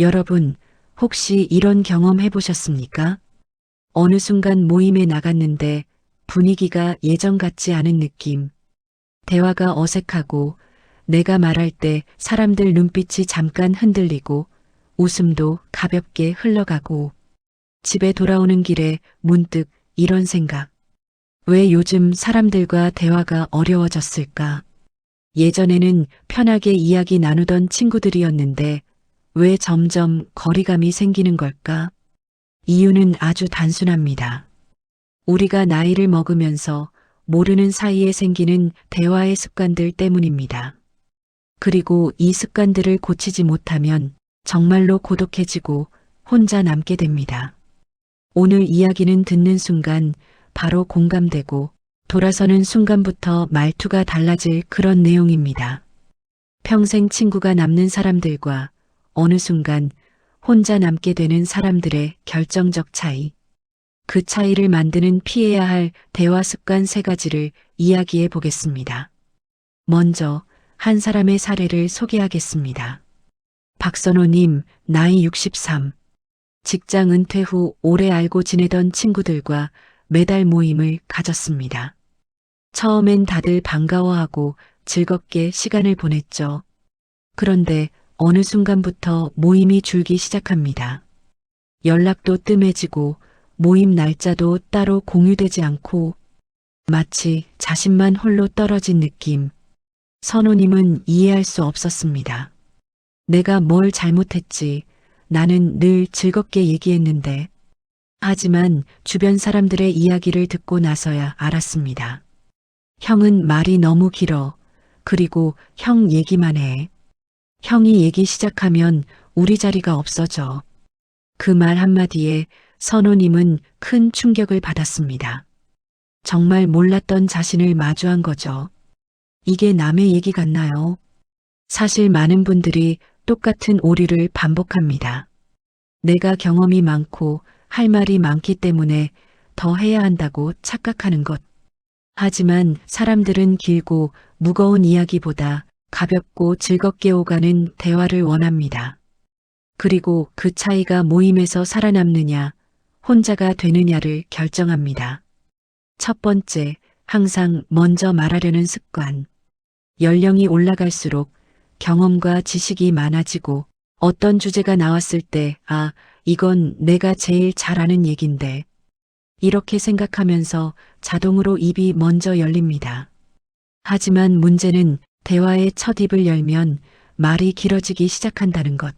여러분, 혹시 이런 경험 해보셨습니까? 어느 순간 모임에 나갔는데 분위기가 예전 같지 않은 느낌. 대화가 어색하고 내가 말할 때 사람들 눈빛이 잠깐 흔들리고 웃음도 가볍게 흘러가고 집에 돌아오는 길에 문득 이런 생각. 왜 요즘 사람들과 대화가 어려워졌을까? 예전에는 편하게 이야기 나누던 친구들이었는데 왜 점점 거리감이 생기는 걸까? 이유는 아주 단순합니다. 우리가 나이를 먹으면서 모르는 사이에 생기는 대화의 습관들 때문입니다. 그리고 이 습관들을 고치지 못하면 정말로 고독해지고 혼자 남게 됩니다. 오늘 이야기는 듣는 순간 바로 공감되고 돌아서는 순간부터 말투가 달라질 그런 내용입니다. 평생 친구가 남는 사람들과 어느 순간 혼자 남게 되는 사람들의 결정적 차이. 그 차이를 만드는 피해야 할 대화 습관 세 가지를 이야기해 보겠습니다. 먼저 한 사람의 사례를 소개하겠습니다. 박선호님, 나이 63. 직장 은퇴 후 오래 알고 지내던 친구들과 매달 모임을 가졌습니다. 처음엔 다들 반가워하고 즐겁게 시간을 보냈죠. 그런데 어느 순간부터 모임이 줄기 시작합니다. 연락도 뜸해지고 모임 날짜도 따로 공유되지 않고 마치 자신만 홀로 떨어진 느낌. 선호님은 이해할 수 없었습니다. 내가 뭘 잘못했지. 나는 늘 즐겁게 얘기했는데. 하지만 주변 사람들의 이야기를 듣고 나서야 알았습니다. 형은 말이 너무 길어. 그리고 형 얘기만 해. 형이 얘기 시작하면 우리 자리가 없어져. 그 말 한마디에 선호님은 큰 충격을 받았습니다. 정말 몰랐던 자신을 마주한 거죠. 이게 남의 얘기 같나요? 사실 많은 분들이 똑같은 오류를 반복합니다. 내가 경험이 많고 할 말이 많기 때문에 더 해야 한다고 착각하는 것. 하지만 사람들은 길고 무거운 이야기보다 가볍고 즐겁게 오가는 대화를 원합니다. 그리고 그 차이가 모임에서 살아남느냐, 혼자가 되느냐를 결정합니다. 첫 번째, 항상 먼저 말하려는 습관. 연령이 올라갈수록 경험과 지식이 많아지고 어떤 주제가 나왔을 때, 아, 이건 내가 제일 잘 아는 얘긴데. 이렇게 생각하면서 자동으로 입이 먼저 열립니다. 하지만 문제는 대화의 첫 입을 열면 말이 길어지기 시작한다는 것.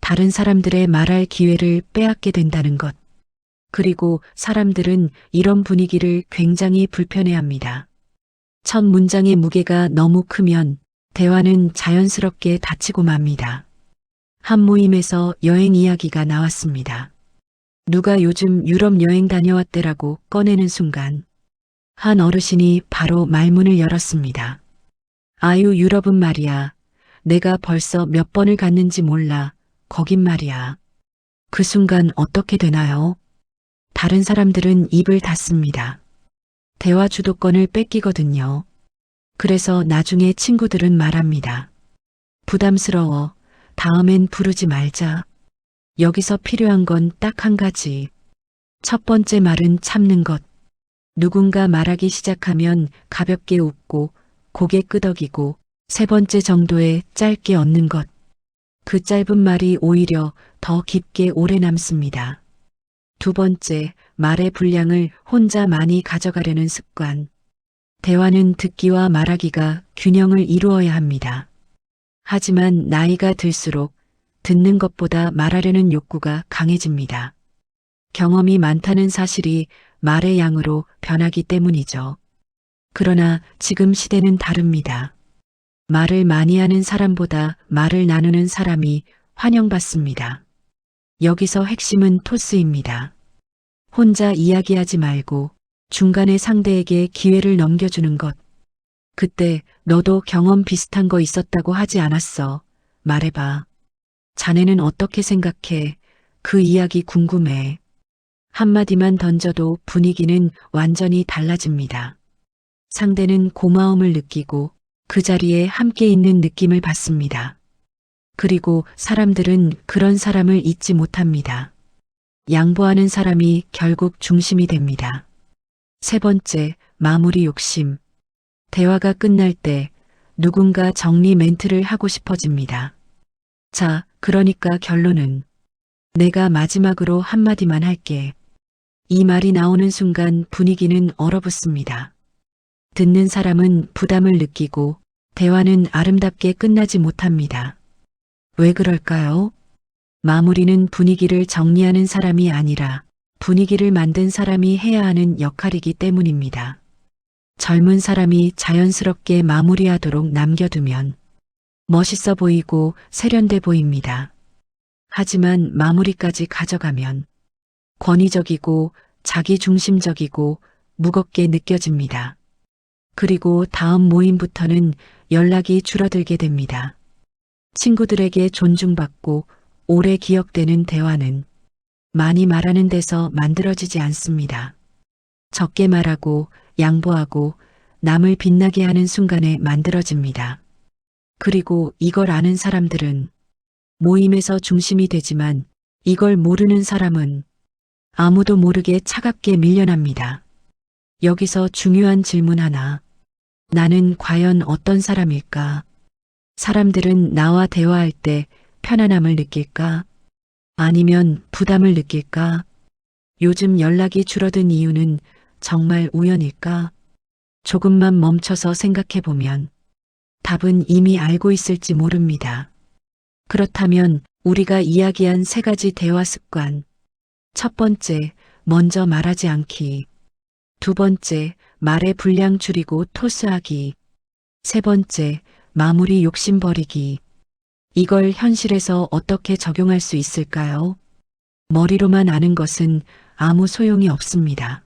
다른 사람들의 말할 기회를 빼앗게 된다는 것. 그리고 사람들은 이런 분위기를 굉장히 불편해합니다. 첫 문장의 무게가 너무 크면 대화는 자연스럽게 닫히고 맙니다. 한 모임에서 여행 이야기가 나왔습니다. 누가 요즘 유럽 여행 다녀왔대라고 꺼내는 순간 한 어르신이 바로 말문을 열었습니다. 아유 유럽은 말이야. 내가 벌써 몇 번을 갔는지 몰라. 거긴 말이야. 그 순간 어떻게 되나요? 다른 사람들은 입을 닫습니다. 대화 주도권을 뺏기거든요. 그래서 나중에 친구들은 말합니다. 부담스러워. 다음엔 부르지 말자. 여기서 필요한 건 딱 한 가지. 첫 번째 말은 참는 것. 누군가 말하기 시작하면 가볍게 웃고 고개 끄덕이고 세 번째 정도에 짧게 얻는 것. 그 짧은 말이 오히려 더 깊게 오래 남습니다. 두 번째, 말의 분량을 혼자 많이 가져가려는 습관. 대화는 듣기와 말하기가 균형을 이루어야 합니다. 하지만 나이가 들수록 듣는 것보다 말하려는 욕구가 강해집니다. 경험이 많다는 사실이 말의 양으로 변하기 때문이죠. 그러나 지금 시대는 다릅니다. 말을 많이 하는 사람보다 말을 나누는 사람이 환영받습니다. 여기서 핵심은 토스입니다. 혼자 이야기하지 말고 중간에 상대에게 기회를 넘겨주는 것. 그때 너도 경험 비슷한 거 있었다고 하지 않았어. 말해봐. 자네는 어떻게 생각해? 그 이야기 궁금해. 한마디만 던져도 분위기는 완전히 달라집니다. 상대는 고마움을 느끼고 그 자리에 함께 있는 느낌을 받습니다. 그리고 사람들은 그런 사람을 잊지 못합니다. 양보하는 사람이 결국 중심이 됩니다. 세 번째, 마무리 욕심. 대화가 끝날 때 누군가 정리 멘트를 하고 싶어집니다. 자, 그러니까 결론은 내가 마지막으로 한마디만 할게. 이 말이 나오는 순간 분위기는 얼어붙습니다. 듣는 사람은 부담을 느끼고 대화는 아름답게 끝나지 못합니다. 왜 그럴까요? 마무리는 분위기를 정리하는 사람이 아니라 분위기를 만든 사람이 해야 하는 역할이기 때문입니다. 젊은 사람이 자연스럽게 마무리하도록 남겨두면 멋있어 보이고 세련돼 보입니다. 하지만 마무리까지 가져가면 권위적이고 자기중심적이고 무겁게 느껴집니다. 그리고 다음 모임부터는 연락이 줄어들게 됩니다. 친구들에게 존중받고 오래 기억되는 대화는 많이 말하는 데서 만들어지지 않습니다. 적게 말하고 양보하고 남을 빛나게 하는 순간에 만들어집니다. 그리고 이걸 아는 사람들은 모임에서 중심이 되지만 이걸 모르는 사람은 아무도 모르게 차갑게 밀려납니다. 여기서 중요한 질문 하나. 나는 과연 어떤 사람일까? 사람들은 나와 대화할 때 편안함을 느낄까? 아니면 부담을 느낄까? 요즘 연락이 줄어든 이유는 정말 우연일까? 조금만 멈춰서 생각해 보면 답은 이미 알고 있을지 모릅니다. 그렇다면 우리가 이야기한 세 가지 대화 습관. 첫 번째, 먼저 말하지 않기. 두 번째, 말의 분량 줄이고 토스하기. 세 번째, 마무리 욕심 버리기. 이걸 현실에서 어떻게 적용할 수 있을까요? 머리로만 아는 것은 아무 소용이 없습니다.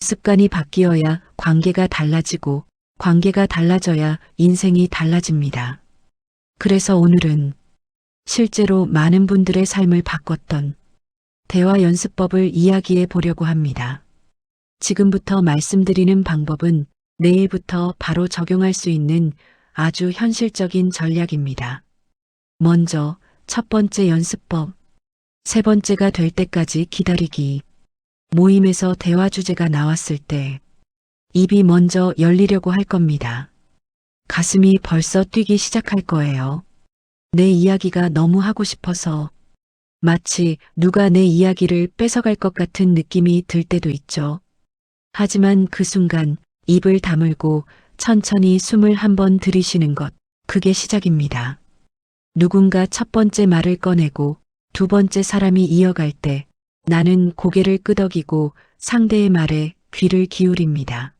습관이 바뀌어야 관계가 달라지고 관계가 달라져야 인생이 달라집니다. 그래서 오늘은 실제로 많은 분들의 삶을 바꿨던 대화 연습법을 이야기해 보려고 합니다. 지금부터 말씀드리는 방법은 내일부터 바로 적용할 수 있는 아주 현실적인 전략입니다. 먼저 첫 번째 연습법. 세 번째가 될 때까지 기다리기. 모임에서 대화 주제가 나왔을 때 입이 먼저 열리려고 할 겁니다. 가슴이 벌써 뛰기 시작할 거예요. 내 이야기가 너무 하고 싶어서 마치 누가 내 이야기를 뺏어갈 것 같은 느낌이 들 때도 있죠. 하지만 그 순간 입을 다물고 천천히 숨을 한 번 들이쉬는 것, 그게 시작입니다. 누군가 첫 번째 말을 꺼내고 두 번째 사람이 이어갈 때 나는 고개를 끄덕이고 상대의 말에 귀를 기울입니다.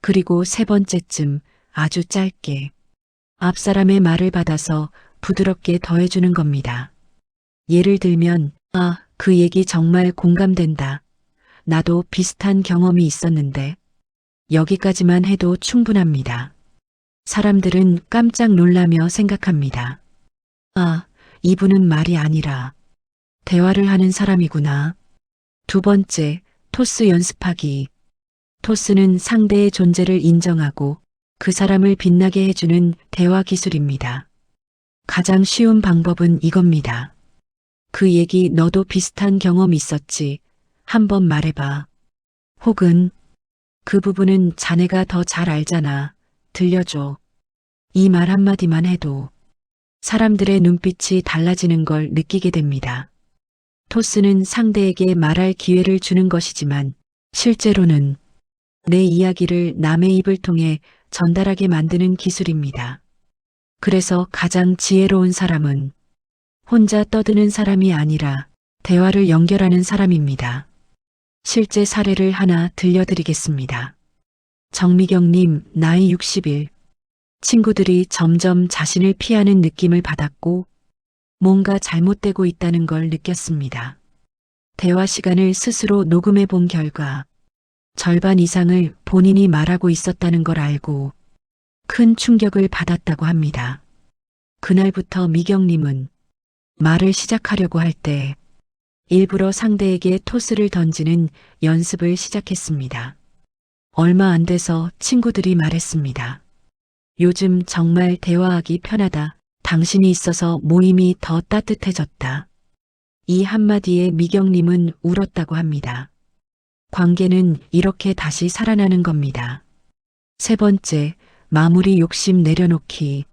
그리고 세 번째쯤 아주 짧게 앞 사람의 말을 받아서 부드럽게 더해주는 겁니다. 예를 들면, 아, 그 얘기 정말 공감된다. 나도 비슷한 경험이 있었는데, 여기까지만 해도 충분합니다. 사람들은 깜짝 놀라며 생각합니다. 아, 이분은 말이 아니라 대화를 하는 사람이구나. 두 번째, 토스 연습하기. 토스는 상대의 존재를 인정하고 그 사람을 빛나게 해주는 대화 기술입니다. 가장 쉬운 방법은 이겁니다. 그 얘기 너도 비슷한 경험 있었지. 한번 말해봐. 혹은 그 부분은 자네가 더 잘 알잖아. 들려줘. 이 말 한마디만 해도 사람들의 눈빛이 달라지는 걸 느끼게 됩니다. 토스는 상대에게 말할 기회를 주는 것이지만 실제로는 내 이야기를 남의 입을 통해 전달하게 만드는 기술입니다. 그래서 가장 지혜로운 사람은 혼자 떠드는 사람이 아니라 대화를 연결하는 사람입니다. 실제 사례를 하나 들려드리겠습니다. 정미경님, 나이 60일. 친구들이 점점 자신을 피하는 느낌을 받았고 뭔가 잘못되고 있다는 걸 느꼈습니다. 대화 시간을 스스로 녹음해 본 결과 절반 이상을 본인이 말하고 있었다는 걸 알고 큰 충격을 받았다고 합니다. 그날부터 미경님은 말을 시작하려고 할 때 일부러 상대에게 토스를 던지는 연습을 시작했습니다. 얼마 안 돼서 친구들이 말했습니다. 요즘 정말 대화하기 편하다. 당신이 있어서 모임이 더 따뜻해졌다. 이 한마디에 미경님은 울었다고 합니다. 관계는 이렇게 다시 살아나는 겁니다. 세 번째, 마무리 욕심 내려놓기.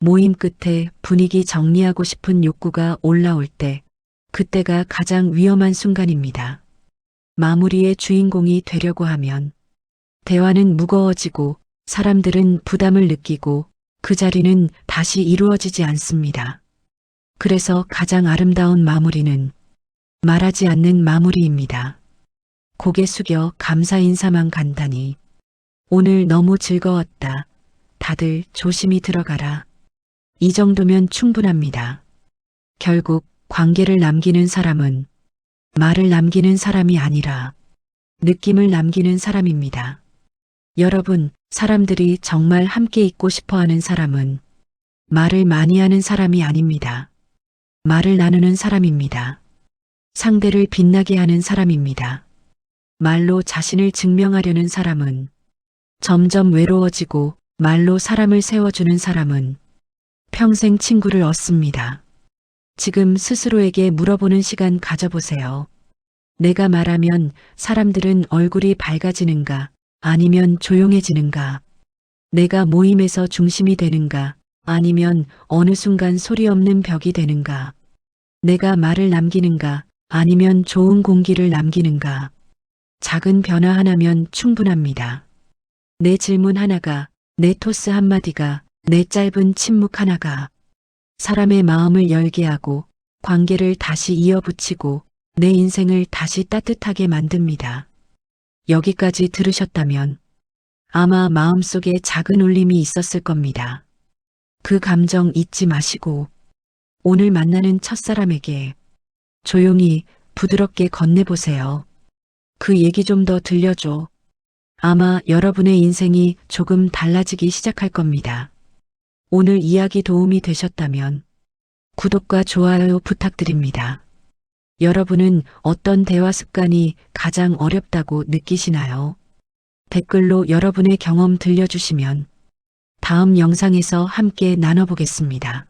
모임 끝에 분위기 정리하고 싶은 욕구가 올라올 때, 그때가 가장 위험한 순간입니다. 마무리의 주인공이 되려고 하면, 대화는 무거워지고, 사람들은 부담을 느끼고, 그 자리는 다시 이루어지지 않습니다. 그래서 가장 아름다운 마무리는 말하지 않는 마무리입니다. 고개 숙여 감사 인사만 간단히. 오늘 너무 즐거웠다. 다들 조심히 들어가라. 이 정도면 충분합니다. 결국 관계를 남기는 사람은 말을 남기는 사람이 아니라 느낌을 남기는 사람입니다. 여러분, 사람들이 정말 함께 있고 싶어 하는 사람은 말을 많이 하는 사람이 아닙니다. 말을 나누는 사람입니다. 상대를 빛나게 하는 사람입니다. 말로 자신을 증명하려는 사람은 점점 외로워지고 말로 사람을 세워주는 사람은 평생 친구를 얻습니다. 지금 스스로에게 물어보는 시간 가져보세요. 내가 말하면 사람들은 얼굴이 밝아지는가 아니면 조용해지는가? 내가 모임에서 중심이 되는가 아니면 어느 순간 소리 없는 벽이 되는가? 내가 말을 남기는가 아니면 좋은 공기를 남기는가? 작은 변화 하나면 충분합니다. 내 질문 하나가, 내 토스 한마디가, 내 짧은 침묵 하나가 사람의 마음을 열게 하고 관계를 다시 이어붙이고 내 인생을 다시 따뜻하게 만듭니다. 여기까지 들으셨다면 아마 마음속에 작은 울림이 있었을 겁니다. 그 감정 잊지 마시고 오늘 만나는 첫사람에게 조용히 부드럽게 건네보세요. 그 얘기 좀 더 들려줘. 아마 여러분의 인생이 조금 달라지기 시작할 겁니다. 오늘 이야기 도움이 되셨다면 구독과 좋아요 부탁드립니다. 여러분은 어떤 대화 습관이 가장 어렵다고 느끼시나요? 댓글로 여러분의 경험 들려주시면 다음 영상에서 함께 나눠보겠습니다.